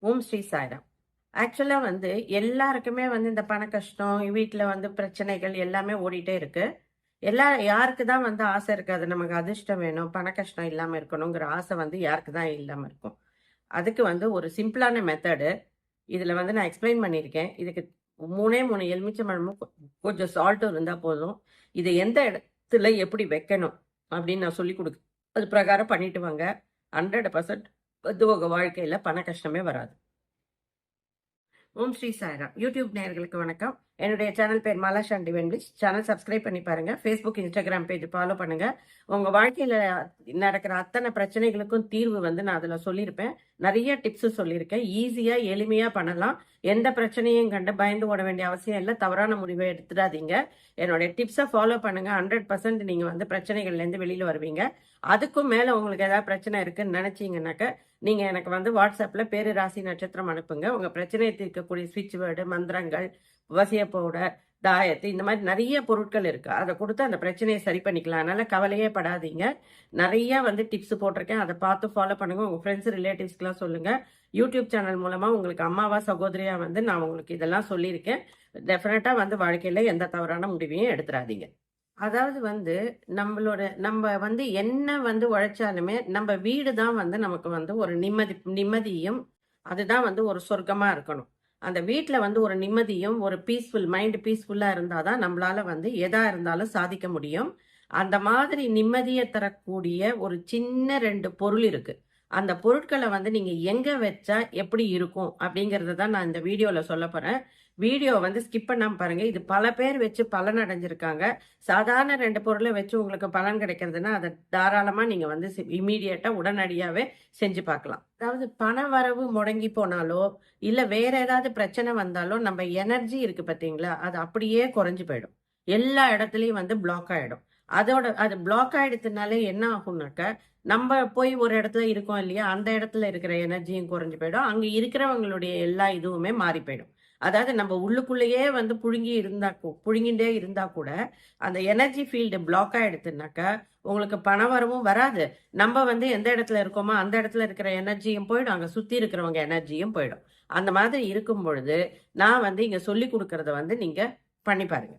ஓம் ஸ்ரீ சாய்ராம். ஆக்சுவலாக வந்து எல்லாருக்குமே வந்து இந்த பண கஷ்டம் வீட்டில் வந்து பிரச்சனைகள் எல்லாமே ஓடிட்டே இருக்கு. எல்லா யாருக்கு தான் வந்து ஆசை இருக்காது நமக்கு அதிர்ஷ்டம் வேணும் பண கஷ்டம் இல்லாமல் இருக்கணுங்கிற ஆசை வந்து யாருக்கு தான் இல்லாமல் இருக்கும். அதுக்கு வந்து ஒரு சிம்பிளான மெத்தடு இதில் வந்து நான் எக்ஸ்பிளைன் பண்ணியிருக்கேன். இதுக்கு மூணே மூணு எலுமிச்சம்பழமும் கொ- கொஞ்சம் சால்ட்டும் இருந்தால் போதும். இதை எந்த இடத்துல எப்படி வைக்கணும் அப்படின்னு நான் சொல்லி கொடுக்கு அது பிரகாரம் பண்ணிட்டு வாங்க. ஹண்ட்ரட் பர்சன்ட் வந்து வாழ்க்கையில் பண கஷ்டமே வராது. ஓம் ஸ்ரீ சாய்ராம். யூடியூப் நேர்களுக்கு வணக்கம். என்னுடைய சேனல் பேர் மாலா சாண்டி வென்பிளிஷ் சேனல் சப்ஸ்கிரைப் பண்ணி பாருங்க. ஃபேஸ்புக் இன்ஸ்டாகிராம் பேஜ் ஃபாலோ பண்ணுங்க. உங்க வாழ்க்கையில நடக்கிற அத்தனை பிரச்சனைகளுக்கும் தீர்வு வந்து நான் அதுல சொல்லியிருப்பேன். நிறைய டிப்ஸ் சொல்லியிருக்கேன். ஈஸியா எளிமையா பண்ணலாம். எந்த பிரச்சனையும் கண்டு பயந்து ஓட வேண்டிய அவசியம் இல்லை. தவறான முடிவை எடுத்துடாதீங்க. என்னுடைய டிப்ஸை ஃபாலோ பண்ணுங்க. ஹண்ட்ரட் பர்சன்ட் நீங்க வந்து பிரச்சனைகள்லேருந்து வெளியில வருவீங்க. அதுக்கும் மேல உங்களுக்கு ஏதாவது பிரச்சனை இருக்குன்னு நினைச்சீங்கன்னாக்க நீங்கள் எனக்கு வந்து வாட்ஸ்அப்பில் பேரு ராசி நட்சத்திரம் அனுப்புங்க. உங்கள் பிரச்சனையை தீர்க்கக்கூடிய ஸ்விட்ச் வேர்டு மந்திரங்கள் வசிய பவுடர் தாயத்து இந்த மாதிரி நிறைய பொருட்கள் இருக்குது அதை கொடுத்து அந்த பிரச்சனையை சரி பண்ணிக்கலாம். அதனால் கவலையே படாதீங்க. நிறைய வந்து டிப்ஸ் போட்டிருக்கேன். அதை பார்த்து ஃபாலோ பண்ணுங்கள் உங்கள் ஃப்ரெண்ட்ஸ் ரிலேட்டிவ்ஸ்க்கெலாம் சொல்லுங்கள் யூடியூப் சேனல் மூலமாக உங்களுக்கு அம்மாவா சகோதரியாக வந்து நான் உங்களுக்கு இதெல்லாம் சொல்லியிருக்கேன். டெஃபினட்டாக வந்து வாழ்க்கையில் எந்த தவறான முடிவையும் எடுத்துடாதீங்க. அதாவது வந்து நம்மளோட நம்ம வந்து என்ன வந்து உழைச்சாலுமே நம்ம வீடு தான் வந்து நமக்கு வந்து ஒரு நிம்மதி நிம்மதியும் அதுதான் வந்து ஒரு சொர்க்கமாக இருக்கணும். அந்த வீட்டில் வந்து ஒரு நிம்மதியும் ஒரு பீஸ்ஃபுல் மைண்ட் பீஸ்ஃபுல்லாக இருந்தால் தான் நம்மளால் வந்து எதா இருந்தாலும் சாதிக்க முடியும். அந்த மாதிரி நிம்மதியை தரக்கூடிய ஒரு சின்ன ரெண்டு பொருள் இருக்குது அந்த பொருட்களை வந்து நீங்கள் எங்கே வச்சா எப்படி இருக்கும் அப்படிங்கிறத தான் நான் இந்த வீடியோவில் சொல்ல போகிறேன் வீடியோ வந்து ஸ்கிப் பண்ணாம பாருங்கள் இது பல பேர் வச்சு பலன் அடைஞ்சிருக்காங்க. சாதாரண ரெண்டு பொருளை வச்சு உங்களுக்கு பலன் கிடைக்கிறதுனா அதை தாராளமாக நீங்கள் வந்து இமீடியட்டாக உடனடியாகவே செஞ்சு பார்க்கலாம். அதாவது பண வரவு முடங்கி போனாலோ இல்லை வேற ஏதாவது பிரச்சனை வந்தாலோ நம்ம எனர்ஜி இருக்குது பார்த்தீங்களா அது அப்படியே குறைஞ்சி போயிடும். எல்லா இடத்துலையும் வந்து பிளாக் ஆகிடும் அதோட அது பிளாக் ஆகிடுதுனாலே என்ன ஆகும்னாக்க நம்ம போய் ஒரு இடத்துல இருக்கோம் இல்லையா அந்த இடத்துல இருக்கிற எனர்ஜியும் குறைஞ்சு போயிடும். அங்கே இருக்கிறவங்களுடைய எல்லா இதுவுமே மாறி போயிடும். அதாவது நம்ம உள்ளுக்குள்ளேயே வந்து புழுங்கி இருந்தா கூ- புழுங்கிட்டே இருந்தா கூட அந்த எனர்ஜி ஃபீல்டு பிளாக் ஆயிடுத்துனாக்க உங்களுக்கு பண வரவும் வராது. நம்ம வந்து எந்த இடத்துல இருக்கோமோ அந்த இடத்துல இருக்கிற எனர்ஜியும் போயிடும். அங்கே சுத்தி இருக்கிறவங்க எனர்ஜியும் போயிடும். அந்த மாதிரி இருக்கும் பொழுது நான் வந்து இங்க சொல்லி கொடுக்கறத வந்து நீங்க பண்ணி பாருங்க.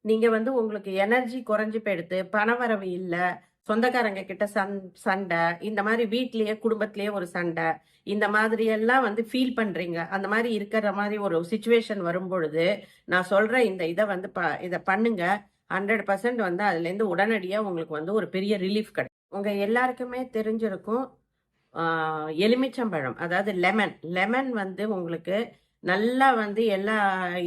நீங்க வந்து உங்களுக்கு எனர்ஜி குறைஞ்சி போயிடுத்து பணவரவு இல்லை சொந்தக்காரங்க கிட்ட சண் சண்டை இந்த மாதிரி வீட்லயே குடும்பத்திலேயே ஒரு சண்டை இந்த மாதிரி எல்லாம் வந்து ஃபீல் பண்றீங்க. அந்த மாதிரி இருக்கிற மாதிரி ஒரு சுச்சுவேஷன் வரும்பொழுது நான் சொல்ற இந்த இதை வந்து ப இதை பண்ணுங்க. ஹண்ட்ரட் பர்சன்ட் வந்து அதுல இருந்து உடனடியா உங்களுக்கு வந்து ஒரு பெரிய ரிலீஃப் கிடைக்கும். உங்க எல்லாருக்குமே தெரிஞ்சிருக்கும் எலுமிச்சம்பழம் அதாவது லெமன் லெமன் வந்து உங்களுக்கு நல்லா வந்து எல்லா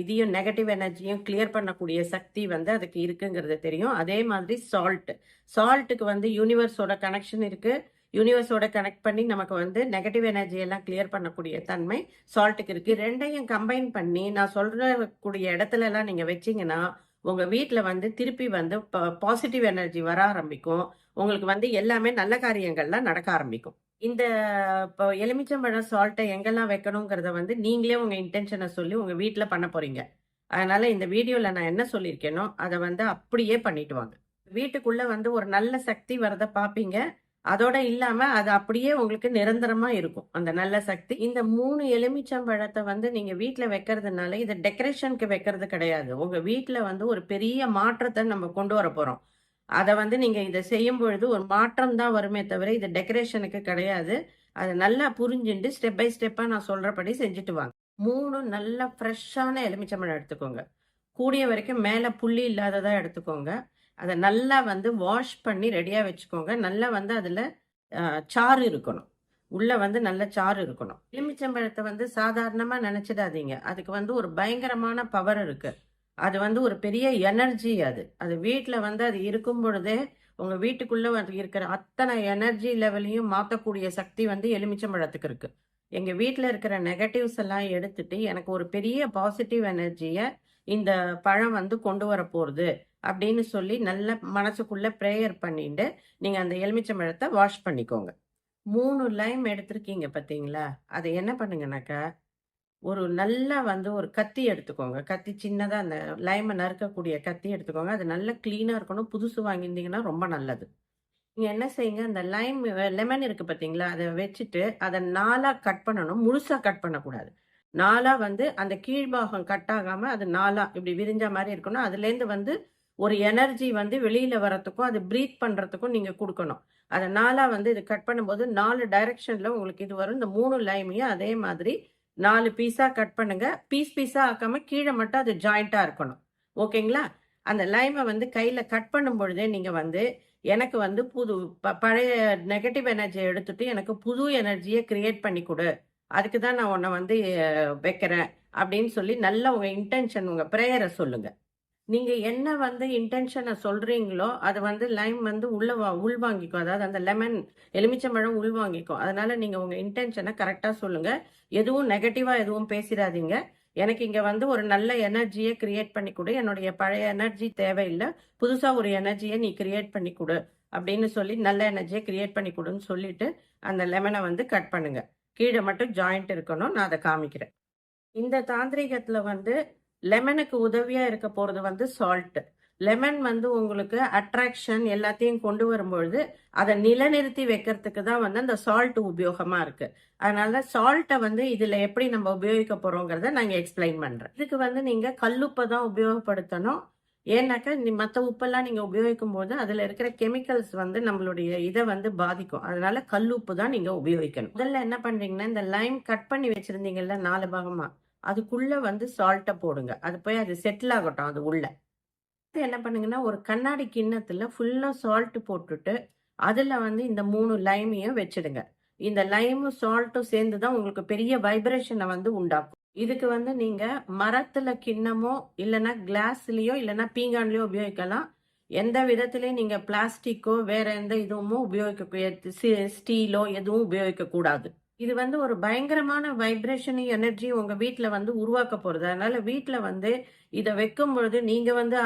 இதையும் நெகட்டிவ் எனர்ஜியும் கிளியர் பண்ணக்கூடிய சக்தி வந்து அதுக்கு இருக்குங்கிறது தெரியும். அதே மாதிரி சால்ட் சால்ட்டுக்கு வந்து யூனிவர்ஸோட கனெக்ஷன் இருக்குது யூனிவர்ஸோட கனெக்ட் பண்ணி நமக்கு வந்து நெகட்டிவ் எனர்ஜி எல்லாம் கிளியர் பண்ணக்கூடிய தன்மை சால்ட்டுக்கு இருக்குது ரெண்டையும் கம்பைன் பண்ணி நான் சொல்கிறக்கூடிய இடத்துலலாம் நீங்கள் வச்சிங்கன்னா உங்கள் வீட்டில் வந்து திருப்பி வந்து பாசிட்டிவ் எனர்ஜி வர ஆரம்பிக்கும். உங்களுக்கு வந்து எல்லாமே நல்ல காரியங்கள்லாம் நடக்க ஆரம்பிக்கும். இந்த இப்போ எலுமிச்சம்பழம் சால்ட்டை எங்கெல்லாம் வைக்கணுங்கிறத வந்து நீங்களே உங்கள் இன்டென்ஷனை சொல்லி உங்கள் வீட்டில் பண்ண போகிறீங்க அதனால் இந்த வீடியோவில் நான் என்ன சொல்லியிருக்கேனோ அதை வந்து அப்படியே பண்ணிட்டு வாங்க. வீட்டுக்குள்ளே வந்து ஒரு நல்ல சக்தி வரத பார்ப்பீங்க அதோட இல்லாமல் அது அப்படியே உங்களுக்கு நிரந்தரமாக இருக்கும். அந்த நல்ல சக்தி. இந்த மூணு எலுமிச்சம்பழத்தை வந்து நீங்கள் வீட்டில் வைக்கிறதுனால இதை டெக்கரேஷனுக்கு வைக்கிறது கிடையாது. உங்கள் வீட்டில் வந்து ஒரு பெரிய மாற்றத்தை நம்ம கொண்டு வர போகிறோம் அதை வந்து நீங்கள் இதை செய்யும் பொழுது ஒரு மாற்றம் தான் வருமே தவிர இது டெக்கரேஷனுக்கு கிடையாது. அதை நல்லா புரிஞ்சுட்டு ஸ்டெப் பை ஸ்டெப்பாக நான் சொல்கிறபடி செஞ்சுட்டு வாங்க. மூணு நல்லா ஃப்ரெஷ்ஷான எலுமிச்சம்பழம் எடுத்துக்கோங்க. கூடிய வரைக்கும் மேலே புள்ளி இல்லாததாக எடுத்துக்கோங்க. அதை நல்லா வந்து வாஷ் பண்ணி ரெடியாக வச்சுக்கோங்க. நல்லா வந்து அதில் சாறு இருக்கணும். உள்ளே வந்து நல்ல சாறு இருக்கணும். எலுமிச்சம்பழத்தை வந்து சாதாரணமாக நினச்சிடாதீங்க. அதுக்கு வந்து ஒரு பயங்கரமான பவர் இருக்குது அது வந்து ஒரு பெரிய எனர்ஜி அது. அது வீட்டில் வந்து அது இருக்கும் பொழுதே உங்கள் வீட்டுக்குள்ளே வந்து இருக்கிற அத்தனை எனர்ஜி லெவலையும் மாற்றக்கூடிய சக்தி வந்து எலுமிச்சம்பழத்துக்கு இருக்கு. எங்கள் வீட்டில் இருக்கிற நெகட்டிவ்ஸ் எல்லாம் எடுத்துட்டு எனக்கு ஒரு பெரிய பாசிட்டிவ் எனர்ஜியை இந்த பழம் வந்து கொண்டு வர போகிறது அப்படின்னு சொல்லி நல்ல மனசுக்குள்ளே ப்ரேயர் பண்ணிட்டு நீங்கள் அந்த எலுமிச்சம்பழத்தை வாஷ் பண்ணிக்கோங்க. மூணு லைம் எடுத்திருக்கீங்க பார்த்தீங்களா அதை என்ன பண்ணுங்கனாக்கா ஒரு நல்லா வந்து ஒரு கத்தி எடுத்துக்கோங்க கத்தி சின்னதாக அந்த லைமை நறுக்கக்கூடிய கத்தி எடுத்துக்கோங்க அது நல்லா க்ளீனாக இருக்கணும் புதுசு வாங்கியிருந்தீங்கன்னா ரொம்ப நல்லது நீங்கள் என்ன செய்யுங்க, அந்த லைம் லெமன் இருக்குது பார்த்தீங்களா? அதை வச்சுட்டு, அதை நாலாக கட் பண்ணணும். முழுசாக கட் பண்ணக்கூடாது. நாலாக வந்து அந்த கீழ்பாகம் கட் ஆகாமல் அது நாலாக இப்படி விரிஞ்ச மாதிரி இருக்கணும். அதுலேருந்து வந்து ஒரு எனர்ஜி வந்து வெளியில் வரத்துக்கும், அது ப்ரீத் பண்ணுறதுக்கும் நீங்கள் கொடுக்கணும் அதை 4ஆ வந்து இது கட் பண்ணும்போது நாலு டைரக்ஷனில் உங்களுக்கு இது வரும். இந்த மூணு லைமையும் அதே மாதிரி நாலு பீஸாக கட் பண்ணுங்கள் பீஸ் பீஸாக ஆக்காமல் கீழே மட்டும் அது ஜாயிண்ட்டாக இருக்கணும். ஓகேங்களா? அந்த லைமை வந்து கையில் கட் பண்ணும் பொழுதே நீங்கள் வந்து, எனக்கு வந்து புது ப பழைய நெகட்டிவ் எனர்ஜியை எடுத்துட்டு, எனக்கு புது எனர்ஜியை க்ரியேட் பண்ணி கொடு அதுக்கு தான் நான் உன்னை வந்து வைக்கிறேன். அப்படின்னு சொல்லி நல்ல உங்கள் இன்டென்ஷன் உங்கள் ப்ரேயரை சொல்லுங்கள் நீங்க என்ன வந்து இன்டென்ஷனை சொல்றீங்களோ, அது வந்து லைம் வந்து உள்ள வ உள்வாங்கிக்கும். அதாவது அந்த லெமன் எலுமிச்சம்பழம் உள்வாங்கிக்கும். அதனால நீங்க உங்க இன்டென்ஷனை கரெக்டாக சொல்லுங்க. எதுவும் நெகட்டிவா எதுவும் பேசிடாதீங்க எனக்கு இங்க வந்து ஒரு நல்ல எனர்ஜியை கிரியேட் பண்ணி கொடு என்னுடைய பழைய எனர்ஜி தேவையில்லை புதுசா ஒரு எனர்ஜியை நீ கிரியேட் பண்ணி கொடு அப்படின்னு சொல்லி நல்ல எனர்ஜியை கிரியேட் பண்ணி கொடுன்னு சொல்லிட்டு, அந்த லெமனை வந்து கட் பண்ணுங்க. கீழே மட்டும் ஜாயிண்ட் இருக்கணும். நான் அதை காமிக்கிறேன். இந்த தாந்திரீகத்துல வந்து லெமனுக்கு உதவியாக இருக்க போகிறது வந்து சால்ட்டு லெமன் வந்து உங்களுக்கு அட்ராக்ஷன் எல்லாத்தையும் கொண்டு வரும்பொழுது, அதை நிலைநிறுத்தி வைக்கிறதுக்கு தான் வந்து அந்த சால்ட் உபயோகமாக இருக்குது அதனால சால்ட்டை வந்து இதில் எப்படி நம்ம உபயோகிக்க போகிறோங்கிறத நாங்கள் எக்ஸ்பிளைன் பண்றேன். இதுக்கு வந்து நீங்கள் கல்லுப்பை தான் உபயோகப்படுத்தணும். ஏன்னாக்கா, மற்ற உப்பெல்லாம் நீங்கள் உபயோகிக்கும் போது அதில் இருக்கிற கெமிக்கல்ஸ் வந்து நம்மளுடைய இதை வந்து பாதிக்கும். அதனால கல்லுப்பு தான் நீங்கள் உபயோகிக்கணும். முதல்ல என்ன பண்ணுறீங்கன்னா இந்த லைம் கட் பண்ணி வச்சுருந்தீங்கல்ல நாலு பாகமாக அதுக்குள்ளே வந்து சால்ட்டை போடுங்க. அது போய் அது செட்டில் ஆகட்டும் அது உள்ள. என்ன பண்ணுங்கன்னா, ஒரு கண்ணாடி கிண்ணத்தில் ஃபுல்லாக சால்ட்டு போட்டுட்டு, அதில் வந்து இந்த மூணு லைமையும் வச்சுடுங்க. இந்த லைமும், சால்ட்டும் சேர்ந்து தான் உங்களுக்கு பெரிய வைப்ரேஷனை வந்து உண்டாக்கும். இதுக்கு வந்து நீங்கள் மரத்தில் கிண்ணமோ, இல்லைன்னா கிளாஸ்லேயோ இல்லைன்னா பீங்கான்லேயோ உபயோகிக்கலாம். எந்த விதத்துலேயும் நீங்கள் பிளாஸ்டிக்கோ, வேற எந்த இதுவுமோ உபயோகிக்க ஸ்டீலோ எதுவும் உபயோகிக்கக்கூடாது இது வந்து ஒரு பயங்கரமான வைப்ரேஷன் எனர்ஜி உங்க வீட்டில் வந்து உருவாக்க போறது. அதனால வீட்டில் வந்து இதை வைக்கும் பொழுது நீங்க வந்து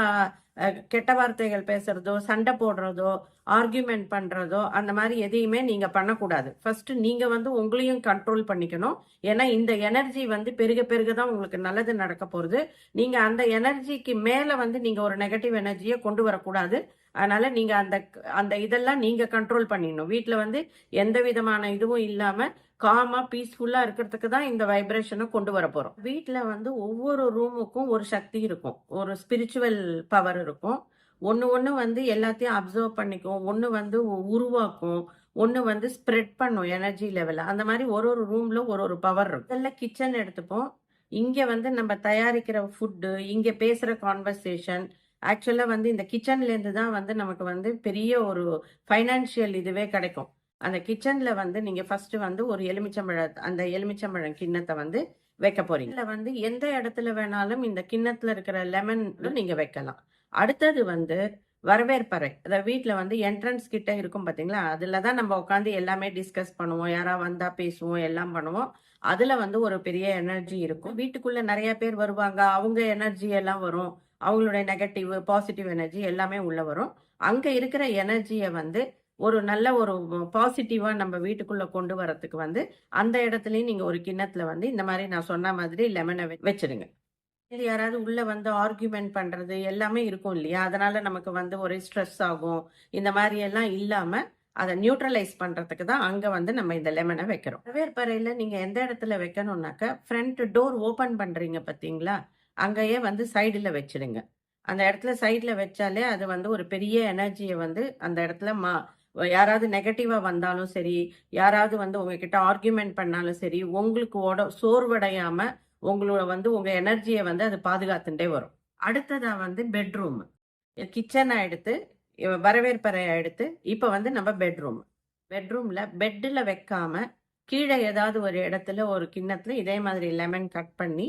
கெட்ட வார்த்தைகள் பேசுறதோ, சண்டை போடுறதோ, ஆர்கியூமெண்ட் பண்றதோ, அந்த மாதிரி எதையுமே நீங்க பண்ணக்கூடாது. ஃபர்ஸ்ட் நீங்க வந்து உங்களையும் கண்ட்ரோல் பண்ணிக்கணும். ஏன்னா, இந்த எனர்ஜி வந்து பெருக பெருக தான் உங்களுக்கு நல்லது நடக்க போறது. நீங்க அந்த எனர்ஜிக்கு மேல வந்து நீங்க ஒரு நெகட்டிவ் எனர்ஜியை கொண்டு வரக்கூடாது. அதனால நீங்க அந்த அந்த இதெல்லாம் நீங்க கண்ட்ரோல் பண்ணிடணும். வீட்டில் வந்து எந்த விதமான இதுவும் இல்லாம, காமா, பீஸ்ஃபுல்லா இருக்கிறதுக்கு தான் இந்த வைப்ரேஷனை கொண்டு வர போகிறோம் வீட்டில் வந்து ஒவ்வொரு ரூமுக்கும் ஒரு சக்தி இருக்கும். ஒரு ஸ்பிரிச்சுவல் பவர் இருக்கும். ஒன்று ஒன்று வந்து எல்லாத்தையும் அப்சர்வ் பண்ணிக்கும். ஒன்று வந்து உருவாக்கும். ஒன்று வந்து ஸ்ப்ரெட் பண்ணும் எனர்ஜி லெவலில் அந்த மாதிரி ஒரு ஒரு ரூமில் ஒரு ஒரு பவர் இருக்கும். முதல்ல கிச்சன் எடுத்துப்போம். இங்கே வந்து நம்ம தயாரிக்கிற ஃபுட்டு, இங்கே பேசுகிற கான்வர்சேஷன், ஆக்சுவலாக வந்து இந்த கிச்சன்லேருந்து தான் வந்து நமக்கு வந்து பெரிய ஒரு ஃபைனான்ஷியல் இதுவே கிடைக்கும். அந்த கிச்சன்ல வந்து நீங்க ஃபர்ஸ்ட் வந்து ஒரு எலுமிச்சம்பழ அந்த எலுமிச்சம்பழம் கிண்ணத்தை வந்து வைக்க போறீங்க. இதுல வந்து எந்த இடத்துல வேணாலும் இந்த கிண்ணத்துல இருக்கிற லெமன் நீங்க வைக்கலாம். அடுத்தது வந்து வரவேற்பறை. அதாவது வீட்டில் வந்து என்ட்ரன்ஸ் கிட்ட இருக்கும் பார்த்தீங்களா? அதில் தான் நம்ம உட்காந்து எல்லாமே டிஸ்கஸ் பண்ணுவோம். யாராக வந்தால் பேசுவோம், எல்லாம் பண்ணுவோம். அதில் வந்து ஒரு பெரிய எனர்ஜி இருக்கும். வீட்டுக்குள்ளே நிறைய பேர் வருவாங்க. அவங்க எனர்ஜி எல்லாம் வரும். அவங்களுடைய நெகட்டிவ், பாசிட்டிவ் எனர்ஜி எல்லாமே உள்ளே வரும். அங்கே இருக்கிற எனர்ஜியை வந்து ஒரு நல்ல ஒரு பாசிட்டிவாக நம்ம வீட்டுக்குள்ளே கொண்டு வரத்துக்கு வந்து, அந்த இடத்துலையும் நீங்கள் ஒரு கிண்ணத்தில் வந்து இந்த மாதிரி நான் சொன்ன மாதிரி லெமனை வ வச்சுடுங்க. இது யாராவது உள்ளே வந்து ஆர்கியூமெண்ட் பண்ணுறது எல்லாமே இருக்கும் இல்லையா? அதனால் நமக்கு வந்து ஒரே ஸ்ட்ரெஸ் ஆகும். இந்த மாதிரியெல்லாம் எல்லாம் அதை நியூட்ரலைஸ் பண்ணுறதுக்கு தான் அங்கே வந்து நம்ம இந்த லெமனை வைக்கிறோம். வரவேற்பறையில் நீங்கள் எந்த இடத்துல வைக்கணும்னாக்க, ஃப்ரண்ட் டோர் ஓப்பன் பண்ணுறீங்க பார்த்தீங்களா? அங்கேயே வந்து சைடில் வச்சுடுங்க. அந்த இடத்துல சைடில் வச்சாலே அது வந்து ஒரு பெரிய எனர்ஜியை வந்து அந்த இடத்துல மா யாராவது நெகட்டிவாக வந்தாலும் சரி, யாராவது வந்து உங்ககிட்ட ஆர்கியூமெண்ட் பண்ணாலும் சரி, உங்களுக்கு ஓட சோர்வடையாமல் உங்களோட வந்து உங்கள் எனர்ஜியை வந்து அது பாதுகாத்துண்டே வரும். அடுத்ததாக வந்து பெட்ரூம். கிச்சனை எடுத்து, வரவேற்பறைய எடுத்து, இப்போ வந்து நம்ம பெட்ரூம். பெட்ரூமில் பெட்டில் வைக்காம, கீழே ஏதாவது ஒரு இடத்துல ஒரு கிண்ணத்தில் இதே மாதிரி லெமன் கட் பண்ணி,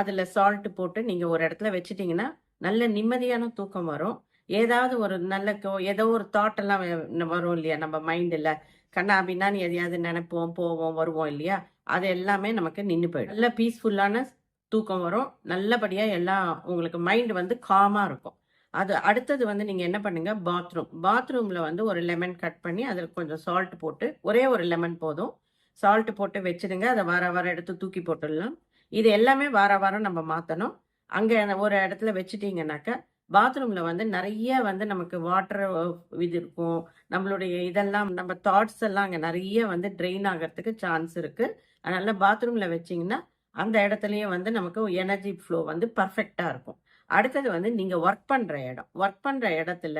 அதில் சால்ட்டு போட்டு நீங்கள் ஒரு இடத்துல வச்சிட்டிங்கன்னா நல்ல நிம்மதியான தூக்கம் வரும். ஏதாவது ஒரு நல்ல கோ ஏதோ ஒரு தாட் எல்லாம் வ வரும் இல்லையா? நம்ம மைண்டில் கண்ணா பின்னான்னு எதையாவது நினைப்போம் போவோம், வருவோம் இல்லையா? அது எல்லாமே நமக்கு நின்று போயிடும். நல்ல பீஸ்ஃபுல்லான தூக்கம் வரும். நல்லபடியாக எல்லாம் உங்களுக்கு மைண்டு வந்து காமாக இருக்கும். அது அடுத்தது வந்து நீங்கள் என்ன பண்ணுங்கள் பாத்ரூம். பாத்ரூமில் வந்து ஒரு லெமன் கட் பண்ணி, அதில் கொஞ்சம் சால்ட் போட்டு, ஒரே ஒரு லெமன் போதும். சால்ட் போட்டு வச்சுடுங்க. அதை வார வாரம் எடுத்து தூக்கி போட்டுடலாம். இது எல்லாமே வார வாரம் நம்ம மாற்றணும் அங்கே ஒரு இடத்துல வச்சுட்டிங்கனாக்கா பாத்ரூமில் வந்து நிறைய வந்து நமக்கு வாட்டர் இது இருக்கும். நம்மளுடைய இதெல்லாம் நம்ம தாட்ஸ் எல்லாம் அங்கே நிறைய வந்து ட்ரெயின் ஆகறதுக்கு சான்ஸ் இருக்குது அதனால் பாத்ரூமில் வச்சிங்கன்னா அந்த இடத்துலையும் வந்து நமக்கு எனர்ஜி ஃப்ளோ வந்து பர்ஃபெக்டாக இருக்கும். அடுத்தது வந்து நீங்கள் ஒர்க் பண்ணுற இடம். ஒர்க் பண்ணுற இடத்துல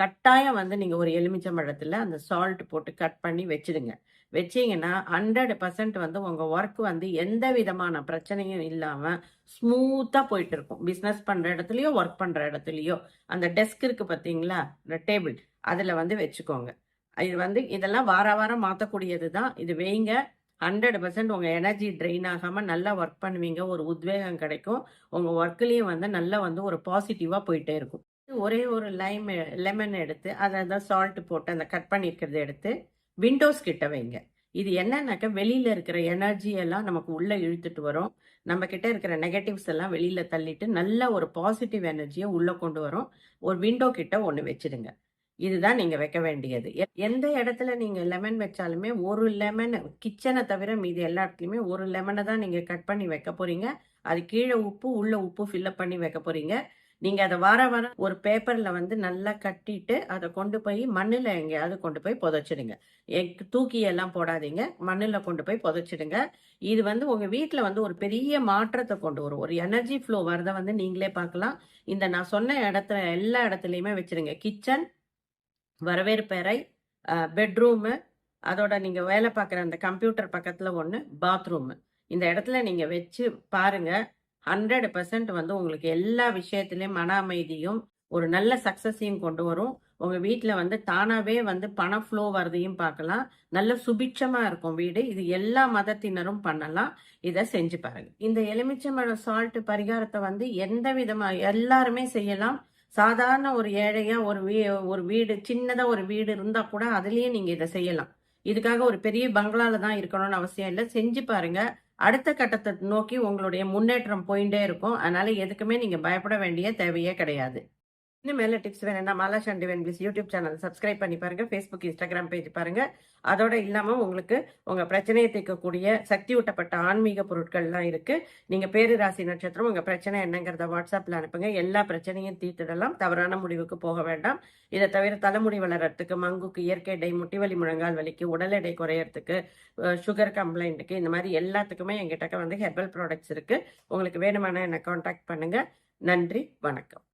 கட்டாயம் வந்து நீங்கள் ஒரு எலுமிச்சம்பழத்துல அந்த சால்ட் போட்டு கட் பண்ணி வச்சுடுங்க. வச்சீங்கன்னா 100% வந்து உங்கள் ஒர்க் வந்து எந்த விதமான பிரச்சனையும் இல்லாமல் ஸ்மூத்தாக போயிட்டு இருக்கும். பிஸ்னஸ் பண்ணுற இடத்துலையோ ஒர்க் பண்ணுற இடத்துலையோ அந்த டெஸ்க் இருக்குது பார்த்தீங்களா? இந்த டேபிள். அதில் வந்து வச்சுக்கோங்க. இது வந்து இதெல்லாம் வார வாரம் மாற்றக்கூடியது தான். இது வைங்க. ஹண்ட்ரட் பர்சன்ட் உங்கள் எனர்ஜி ட்ரெயின் ஆகாமல் நல்லா ஒர்க் பண்ணுவீங்க. ஒரு உத்வேகம் கிடைக்கும். உங்கள் ஒர்க்லேயும் வந்து நல்லா வந்து ஒரு பாசிட்டிவாக போயிட்டே இருக்கும். ஒரே ஒரு லைம் லெமன் எடுத்து அதை தான் சால்ட் போட்டு அந்த கட் பண்ணியிருக்கிறத எடுத்து விண்டோஸ் கிட்ட வைங்க. இது என்னன்னாக்க வெளியில இருக்கிற எனர்ஜி எல்லாம் நமக்கு உள்ள இழுத்துட்டு வரும். நம்ம கிட்ட இருக்கிற நெகட்டிவ்ஸ் எல்லாம் வெளியில தள்ளிட்டு நல்ல ஒரு பாசிட்டிவ் எனர்ஜியை உள்ள கொண்டு வரும். ஒரு விண்டோ கிட்ட ஒண்ணு வச்சுடுங்க. இதுதான் நீங்க வைக்க வேண்டியது. எந்த இடத்துல நீங்க லெமன் வச்சாலுமே ஒரு லெமன் கிச்சனை தவிர மீதி எல்லா இடத்துலயுமே ஒரு லெமனை தான் நீங்க கட் பண்ணி வைக்க போறீங்க. அது கீழே உப்பு, உள்ள உப்பு ஃபில் அப் பண்ணி வைக்க போறீங்க. நீங்க அதை வார வாரம் ஒரு பேப்பர்ல வந்து நல்லா கட்டிட்டு, அதை கொண்டு போய் மண்ணில் எங்கேயாவது கொண்டு போய் புதைச்சிடுங்க. எக் தூக்கி எல்லாம் போடாதீங்க. மண்ணில் கொண்டு போய் புதைச்சிடுங்க. இது வந்து உங்க வீட்டில் வந்து ஒரு பெரிய மாற்றத்தை கொண்டு வரும். ஒரு எனர்ஜி ஃப்ளோ வரத வந்து நீங்களே பார்க்கலாம். இந்த நான் சொன்ன இடத்துல எல்லா இடத்துலையுமே வச்சுருங்க. கிச்சன், வரவேற்பறை, பெட்ரூமு, அதோட நீங்க வேலை பார்க்குற அந்த கம்ப்யூட்டர் பக்கத்தில் ஒன்று பாத்ரூமு. இந்த இடத்துல நீங்க வச்சு ஹண்ட்ரட் பெர்சன்ட் வந்து உங்களுக்கு எல்லா விஷயத்துலையும் மன அமைதியும், ஒரு நல்ல சக்சஸையும் கொண்டு வரும். உங்கள் வீட்டில் வந்து தானாகவே வந்து பண ஃப்ளோ வரதையும் பார்க்கலாம். நல்ல சுபிட்சமாக இருக்கும் வீடு. இது எல்லா மதத்தினரும் பண்ணலாம். இதை செஞ்சு பாருங்க. இந்த எலுமிச்சம்பழம் சால்ட் பரிகாரத்தை வந்து எந்த விதமாக எல்லாருமே செய்யலாம். சாதாரண ஒரு ஏழையாக ஒரு வீ ஒரு வீடு சின்னதாக ஒரு வீடு இருந்தால் கூட அதுலேயே நீங்கள் இதை செய்யலாம். இதுக்காக ஒரு பெரிய பங்களாவில் தான் இருக்கணும்னு அவசியம் இல்லை செஞ்சு பாருங்கள் அடுத்த கட்டத்தை நோக்கி உங்களுடைய முன்னேற்றம் போயிட்டே இருக்கும். அதனால எதுக்குமே நீங்க பயப்பட வேண்டிய தேவையே கிடையாது. இன்னும் மேல டிப்ஸ் வேணும்னா Mala Sandy please YouTube channel subscribe பண்ணி பாருங்க. ஃபேஸ்புக் இன்ஸ்டாகிராம் பேஜ் பாருங்க. அதோட இல்லாமல் உங்களுக்கு உங்க பிரச்சனையை தீர்க்கக்கூடிய சக்தி ஊட்டப்பட்ட ஆன்மீக பொருட்கள்லாம் இருக்கு. நீங்க பேரு, ராசி, நட்சத்திரம் உங்க பிரச்சனை என்னங்கிறத வாட்ஸ்அப்பில் அனுப்புங்க. எல்லா பிரச்சனையும் தீர்த்திடலாம். தவறான முடிவுக்கு போக வேண்டாம். இதை தவிர தலைமுடி வளர்றதுக்கு, மங்குக்கு, இயற்கை டை, முட்டி வலி, முழங்கால் வலிக்கு, உடல் எடை குறையறதுக்கு, சுகர் கம்ப்ளைண்ட்டுக்கு இந்த மாதிரி எல்லாத்துக்குமே எங்கிட்ட வந்து ஹெர்பல் ப்ராடக்ட்ஸ் இருக்கு. உங்களுக்கு வேணுமான என்னை கான்டாக்ட் பண்ணுங்க. நன்றி, வணக்கம்.